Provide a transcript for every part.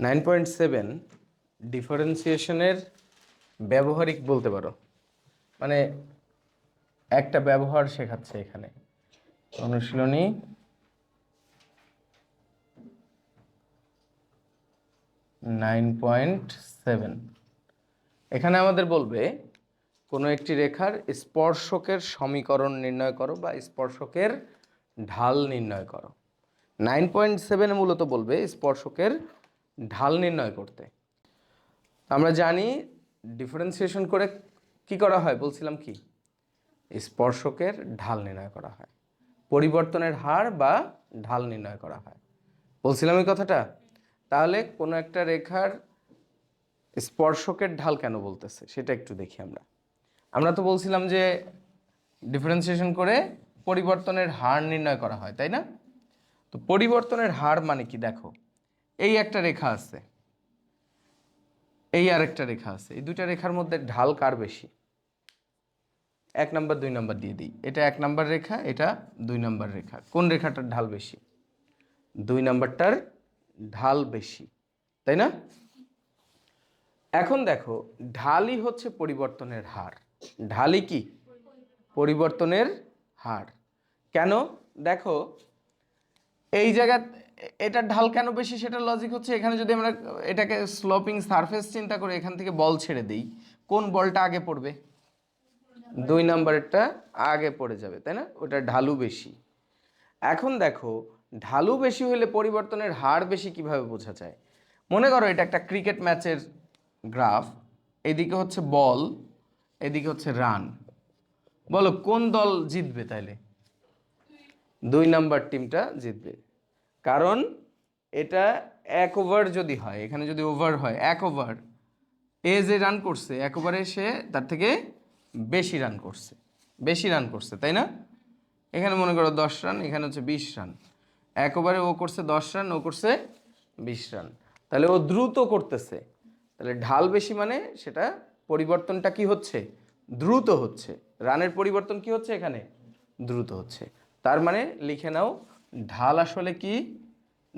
Nine point seven ডিফারেন্সিয়েশনের ব্যবহারিক বলতে পারো। মানে একটা ব্যবহার শেখাচ্ছে এখানে। অনুশীলনী নাইন পয়েন্ট সেভেন। এখানে আমাদের বলবে, কোনো একটি রেখার স্পর্শকের সমীকরণ নির্ণয় করো বা স্পর্শকের ঢাল নির্ণয় করো। নাইন পয়েন্ট সেভেনে মূলত বলবে, স্পর্শকের ঢাল নির্ণয় করতে। আমরা জানি ডিফারেন্সিয়েশন করে কি করা হয়, বলছিলাম কি? স্পর্শকের ঢাল নির্ণয় করা হয়, পরিবর্তনের হার বা ঢাল নির্ণয় করা হয়। বলছিলাম এই কথাটা? তাহলে কোনো একটা রেখার স্পর্শকের ঢাল কেন বলতেছে, সেটা একটু দেখি আমরা। আমরা তো বলছিলাম যে ডিফারেন্সিয়েশন করে পরিবর্তনের হার নির্ণয় করা হয়, তাই না? তো পরিবর্তনের হার মানে কি, দেখো। এই একটা রেখা আছে। এই আর একটা রেখা আছে। এই দুইটা রেখার মধ্যে ঢাল কার বেশি? এক নাম্বার, দুই নাম্বার দিয়ে দিই। এটা এক নাম্বার রেখা, এটা দুই নাম্বার রেখা। কোন রেখাটার ঢাল বেশি? দুই নাম্বারটার ঢাল বেশি, তাই না? এখন দেখো, ঢালই হচ্ছে পরিবর্তনের হার। ঢালই কি? পরিবর্তনের হার। কেন? দেখো, এই জায়গা এটার ঢাল কেন বেশি সেটা লজিক হচ্ছে, এখানে যদি আমরা এটাকে স্লোপিং সারফেস চিন্তা করে এখান থেকে বল ছেড়ে দিই, কোন বলটা আগে পড়বে? দুই নাম্বারেরটা আগে পড়ে যাবে, তাই না? ওটা ঢালু বেশি। এখন দেখো, ঢালু বেশি হলে পরিবর্তনের হার বেশি কীভাবে বোঝা যায়? মনে করো এটা একটা ক্রিকেট ম্যাচের গ্রাফ এদিকে হচ্ছে বল এদিকে হচ্ছে রান বলো, কোন দল জিতবে তাইলে? দুই নাম্বার টিমটা জিতবে। কারণ এটা এক ওভার যদি হয়, এখানে যদি ওভার হয়, এক ওভার এ যে রান করছে, এক ওভারে সে তার থেকে বেশি রান করছে, বেশি রান করছে, তাই না? এখানে মনে করো দশ রান এখানে হচ্ছে বিশ রান এক ওভারে ও করছে দশ রান ও করছে বিশ রান তাহলে ও দ্রুত করতেছে। তাহলে ঢাল বেশি মানে সেটা পরিবর্তনটা কি হচ্ছে? দ্রুত হচ্ছে। রানের পরিবর্তন কি হচ্ছে এখানে? দ্রুত হচ্ছে। তার মানে লিখে নাও ঢাল আসলে কি?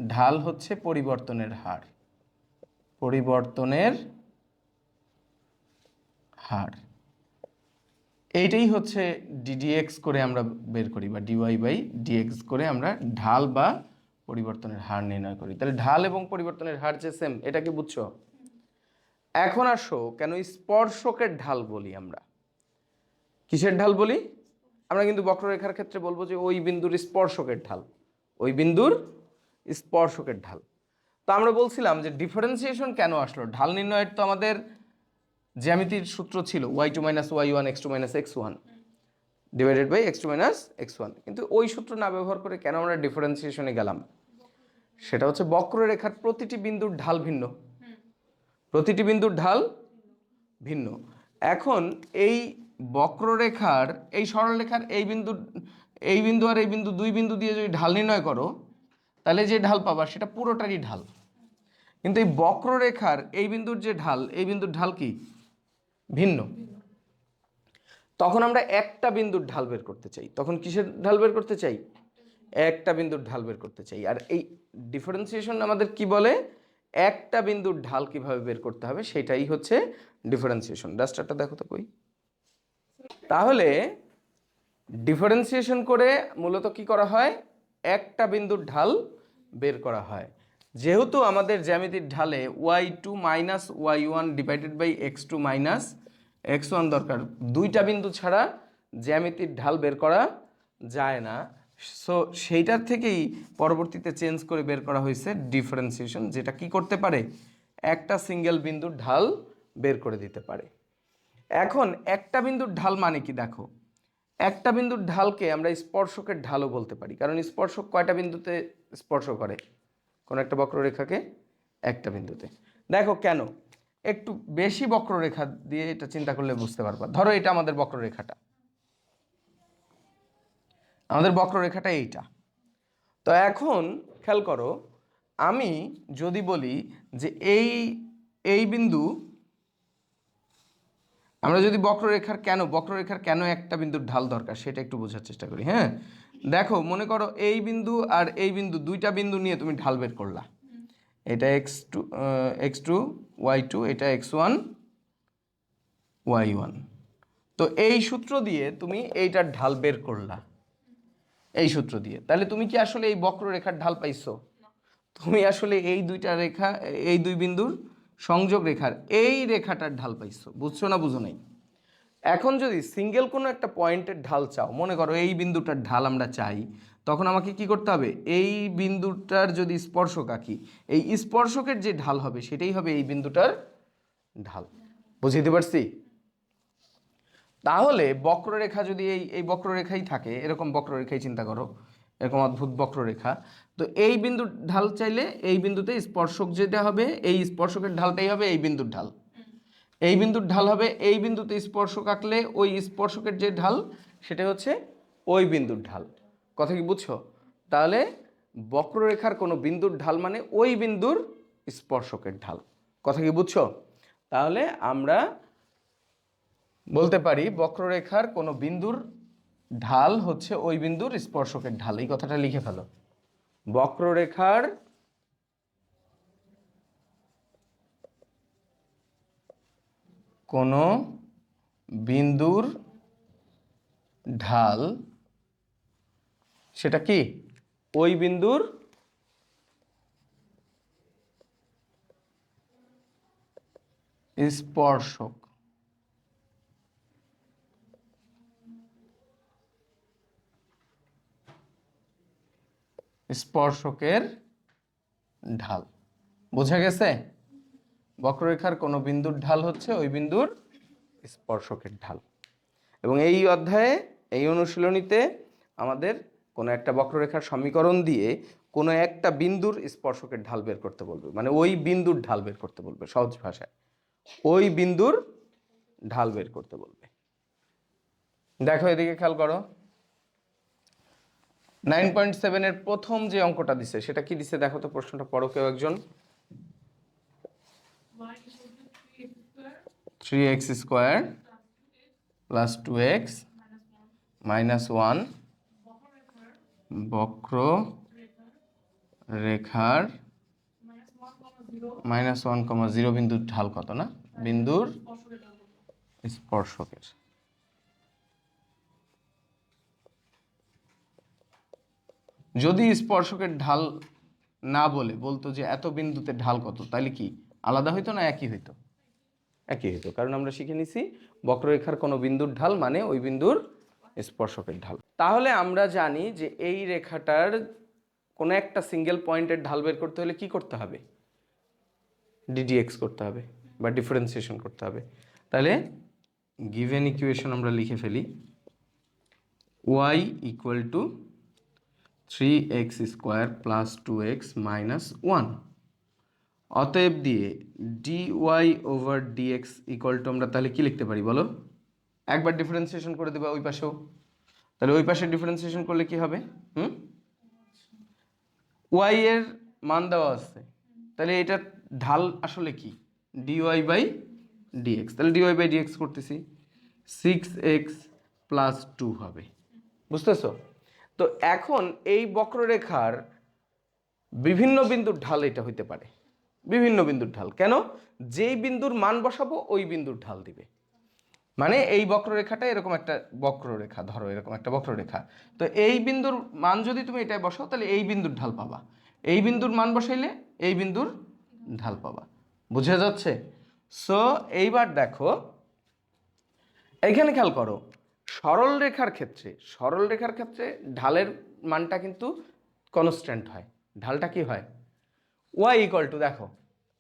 ঢাল হচ্ছে পরিবর্তনের হার। পরিবর্তনের হার। এইটাই হচ্ছে ডিডিএক্স করে আমরা বের করি বা ডিওয়াই বাই ডিএক্স করে আমরা ঢাল বা পরিবর্তনের হার নির্ণয় করি। তাহলে ঢাল এবং পরিবর্তনের হার যে সেম এটা কি বুঝছ? এখন আসো কেন স্পর্শকের ঢাল বলি আমরা। কিসের ঢাল বলি? আমরা কিন্তু বক্ররেখার ক্ষেত্রে বলব যে ওই বিন্দুর স্পর্শকের ঢাল। ওই বিন্দুর স্পর্শকের ঢাল। তো আমরা বলছিলাম যে ডিফারেন্সিয়েশন কেন আসলো? ঢাল নির্ণয়ের তো আমাদের জ্যামিতির সূত্র ছিল Y two minus Y one X two minus X one divided by X two minus X one কিন্তু ওই সূত্র না ব্যবহার করে কেন আমরা ডিফারেন্সিয়েশনে গেলাম? সেটা হচ্ছে বক্ররেখার প্রতিটি বিন্দুর ঢাল ভিন্ন। প্রতিটি বিন্দুর ঢাল ভিন্ন। এখন এই বক্ররেখার, এই সরলরেখার এই বিন্দু এই বিন্দু আর এই বিন্দু দুই বিন্দু দিয়ে যদি ঢাল নির্ণয় করো, তাহলে যে ঢাল পাবা সেটা পুরোটারই ঢাল। কিন্তু এই বক্ররেখার এই বিন্দুর যে ঢাল, এই বিন্দুর ঢাল কি? ভিন্ন। তখন আমরা একটা বিন্দুর ঢাল বের করতে চাই। তখন কিসের ঢাল বের করতে চাই? একটা বিন্দুর ঢাল বের করতে চাই। আর এই ডিফারেন্সিয়েশন আমাদের কি বলে? একটা বিন্দুর ঢাল কীভাবে বের করতে হবে, সেটাই হচ্ছে ডিফারেন্সিয়েশন ডাস্টারটা দেখো তো কই। তাহলে ডিফারেন্সিয়েশন করে মূলত কি করা হয়? একটা বিন্দুর ঢাল বের করা হয়। যেহেতু আমাদের জ্যামিতির ঢালে Y two minus Y one divided by X two minus X one দরকার, দুইটা বিন্দু ছাড়া জ্যামিতির ঢাল বের করা যায় না। সো সেইটার থেকেই পরবর্তীতে চেঞ্জ করে বের করা হয়েছে ডিফারেন্সিয়েশন যেটা কি করতে পারে? একটা সিঙ্গেল বিন্দুর ঢাল বের করে দিতে পারে। এখন একটা বিন্দুর ঢাল মানে কি? দেখো একটা বিন্দুর ঢালকে আমরা স্পর্শকের ঢালও বলতে পারি। কারণ স্পর্শক কয়টা বিন্দুতে স্পর্শ করে? কোনো একটা বক্ররেখাকে, একটা বিন্দুতে। দেখো কেন? একটু বেশি বক্ররেখা দিয়ে এটা চিন্তা করলে বুঝতে পারবা। ধরো এটা আমাদের বক্ররেখাটা। আমাদের বক্ররেখাটা এইটা। তো এখন খেয়াল করো, আমি যদি বলি যে এই এই বিন্দু আমরা যদি বক্ররেখার কেন বক্ররেখার কেন একটা বিন্দুর ঢাল দরকার সেটা একটু বোঝার চেষ্টা করি হ্যাঁ? দেখো মনে করো এই বিন্দু আর এই বিন্দু দুইটা বিন্দু নিয়ে তুমি ঢাল বের করলা। এটা X two X two Y two এটা এক্স ওয়ান ওয়াই ওয়ান। তো এই সূত্র দিয়ে তুমি এইটার ঢাল বের করলা। এই সূত্র দিয়ে। তাহলে তুমি কি আসলে এই বক্ররেখার ঢাল পাইছো? তুমি আসলে এই দুইটা রেখা এই দুই বিন্দুর সংযোগ রেখার এই রেখাটার ঢাল পাইছো। বুঝছ না বুঝো নাই? এখন যদি সিঙ্গেল কোনো একটা পয়েন্টের ঢাল চাও, মনে করো এই বিন্দুটার ঢাল আমরা চাই, তখন আমাকে কি করতে হবে? এই বিন্দুটার যদি স্পর্শক আঁকি, এই স্পর্শকের যে ঢাল হবে, সেটাই হবে এই বিন্দুটার ঢাল। বুঝিয়ে দিতে পারছি? তাহলে বক্ররেখা যদি এই এই বক্ররেখাই থাকে, এরকম বক্ররেখাই চিন্তা করো এরকম অদ্ভুত বক্ররেখা। তো এই বিন্দুর ঢাল চাইলে এই বিন্দুতে স্পর্শক যেটা হবে, এই স্পর্শকের ঢালটাই হবে এই বিন্দুর ঢাল। এই বিন্দুর ঢাল হবে, এই বিন্দুতে স্পর্শক আঁকলে ওই স্পর্শকের যে ঢাল সেটা হচ্ছে ওই বিন্দুর ঢাল। কথা কি বুঝছ? তাহলে বক্ররেখার কোনো বিন্দুর ঢাল মানে ওই বিন্দুর স্পর্শকের ঢাল। কথা কি বুঝছ? তাহলে আমরা বলতে পারি বক্ররেখার কোনো বিন্দুর ঢাল হচ্ছে ওই বিন্দুর স্পর্শকের ঢাল, এই কথাটা লিখে ফেলো। বক্ররেখার কোনো বিন্দুর ঢাল, সেটা কি? ওই বিন্দুর স্পর্শক। স্পর্শকের ঢাল। বোঝা গেছে? বক্ররেখার কোনো বিন্দুর ঢাল হচ্ছে ওই বিন্দুর স্পর্শকের ঢাল। এবং এই অধ্যায়ে, এই অনুশীলনীতে আমাদের কোনো একটা বক্ররেখার সমীকরণ দিয়ে কোনো একটা বিন্দুর স্পর্শকের ঢাল বের করতে বলবে। মানে ওই বিন্দুর ঢাল বের করতে বলবে, সহজ ভাষায়। ওই বিন্দুর ঢাল বের করতে বলবে। দেখো এদিকে খেয়াল করো। নাইন পয়েন্ট সেভেনের প্রথম যে অঙ্কটা দিছে, সেটা কি দিছে? দেখো তো প্রশ্নটা, পড়ো কেউ একজন। y equal to 3x square three X square plus two X minus one বক্র রেখার রেখার minus 1 0 minus one comma zero বিন্দুর ঢাল কত না? বিন্দুর স্পর্শকের। যদি স্পর্শকের ঢাল না বলে, বলতো যে এত বিন্দুতে ঢাল কত তাহলে কি আলাদা হইতো না একই হইতো? একই হইতো, কারণ আমরা শিখে নিছি বক্ররেখার কোনো বিন্দুর ঢাল মানে ওই বিন্দুর স্পর্শকের ঢাল। তাহলে আমরা জানি যে এই রেখাটার কোনো একটা সিঙ্গেল পয়েন্টের ঢাল বের করতে হলে কি করতে হবে? ডিডিএক্স করতে হবে বা ডিফারেন্সিয়েশন করতে হবে। তাহলে গিভেন ইকুয়েশন আমরা লিখে ফেলি Y equal to three X square plus two X minus one অতএব দিয়ে D Y over D X equal to আমরা তাহলে কি লিখতে পারি বলো? একবার ডিফারেন্সিয়েশন করে দেবা ওই পাশেও। তাহলে ওই পাশে ডিফারেন্সিয়েশন করলে কি হবে? হুম? ওয়াই এর মান দেওয়া আছে। তাহলে এটা ঢাল আসলে কি? D Y by D X তাহলে D Y by D X করতেছি। সিক্স এক্স প্লাস টু হবে। বুঝতেছো? তো এখন এই বক্ররেখার বিভিন্ন বিন্দুর ঢাল এটা হইতে পারে। বিভিন্ন বিন্দুর ঢাল। কেন? যেই বিন্দুর মান বসাবো, ওই বিন্দুর ঢাল দিবে। মানে এই বক্ররেখাটা এরকম একটা বক্ররেখা, ধরো এরকম একটা বক্ররেখা। তো এই বিন্দুর মান যদি তুমি এটাই বসাও, তাহলে এই বিন্দুর ঢাল পাবা। এই বিন্দুর মান বসাইলে এই বিন্দুর ঢাল পাবা। বুঝে যাচ্ছে? সো এইবার দেখো এইখানে খেয়াল করো সরল রেখার ক্ষেত্রে, সরল রেখার ক্ষেত্রে ঢালের মানটা কিন্তু কনস্ট্যান্ট হয়। ঢালটা কি হয়? ওয়াই ইকুয়াল টু দেখো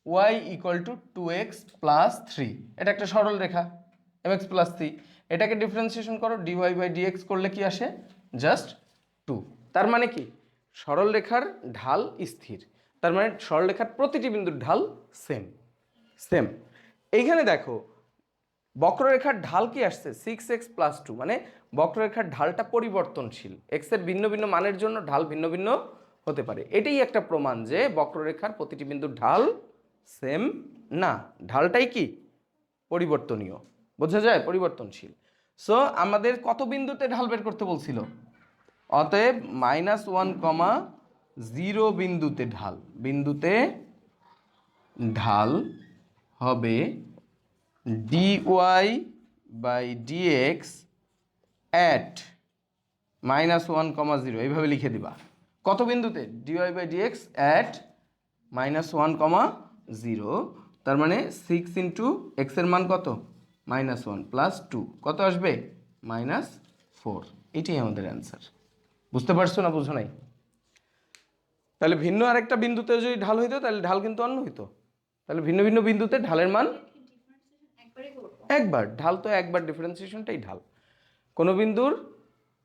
Y equal to two X plus three এটা একটা সরল রেখা এম এক্স প্লাস থ্রি এটাকে ডিফারেন্সিয়েশন করো D Y by D X করলে কি আসে? জাস্ট টু তার মানে কি? সরল রেখার ঢাল স্থির। তার মানে সরল রেখার প্রতিটি বিন্দুর ঢাল সেম সেম এইখানে দেখো বক্ররেখার ঢাল কি আসছে? সিক্স এক্স প্লাস টু মানে বক্ররেখার ঢালটা পরিবর্তনশীল। এক্সের ভিন্ন ভিন্ন মানের জন্য ঢাল ভিন্ন ভিন্ন হতে পারে। এটাই একটা প্রমাণ যে বক্ররেখার প্রতিটি বিন্দুর ঢাল সেম না। ঢালটাই কি? পরিবর্তনীয়। বোঝা যায়? পরিবর্তনশীল। সো আমাদের কত বিন্দুতে ঢাল বের করতে বলছিল? অতএব মাইনাস ওয়ান কমা জিরো বিন্দুতে ঢাল। বিন্দুতে ঢাল হবে D Y by D X at minus one comma zero এইভাবে লিখে দিবা। কত বিন্দুতে? D Y by D X at minus one comma zero তার মানে সিক্স ইন্টু এক্সের মান কত? মাইনাস ওয়ান প্লাস টু কত আসবে? মাইনাস ফোর এটাই আমাদের অ্যান্সার বুঝতে পারছ না বুঝো নাই? তাহলে ভিন্ন আরেকটা বিন্দুতে যদি ঢাল হইতো, তাহলে ঢাল কিন্তু অন্য হইতো। তাহলে ভিন্ন ভিন্ন বিন্দুতে ঢালের মান একবারে, ঢাল তো একবার ডিফারেন্সিয়েশনটাই ঢাল। কোনো বিন্দুর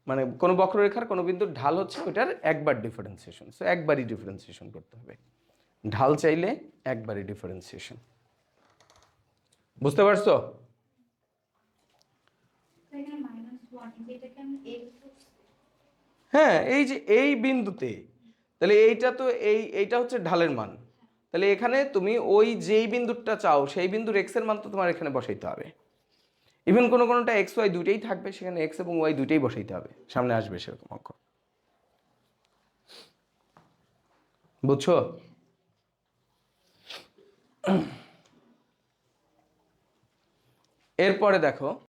মানে কোনো বক্ররেখার কোনো বিন্দুর ঢাল হচ্ছে ওইটার একবার ডিফারেন্সিয়েশন সো একবারই ডিফারেন্সিয়েশন করতে হবে। ঢাল চাইলে একবারই ডিফারেন্সিয়েশন বুঝতে পারছ? হ্যাঁ এই যে এই বিন্দুতে, তাহলে এইটা তো এই, এইটা হচ্ছে ঢালের মান। তাহলে এখানে তুমি ওই যেই বিন্দুটা চাও, সেই বিন্দুর এক্সের মান তো তোমার এখানে বসাইতে হবে। ইভেন কোনো কোনোটা এক্স ওয়াই দুইটাই থাকবে, সেখানে এক্স এবং ওয়াই দুইটাই বসাইতে হবে। সামনে আসবে সেরকম অঙ্ক। বুঝছ? এরপরে দেখো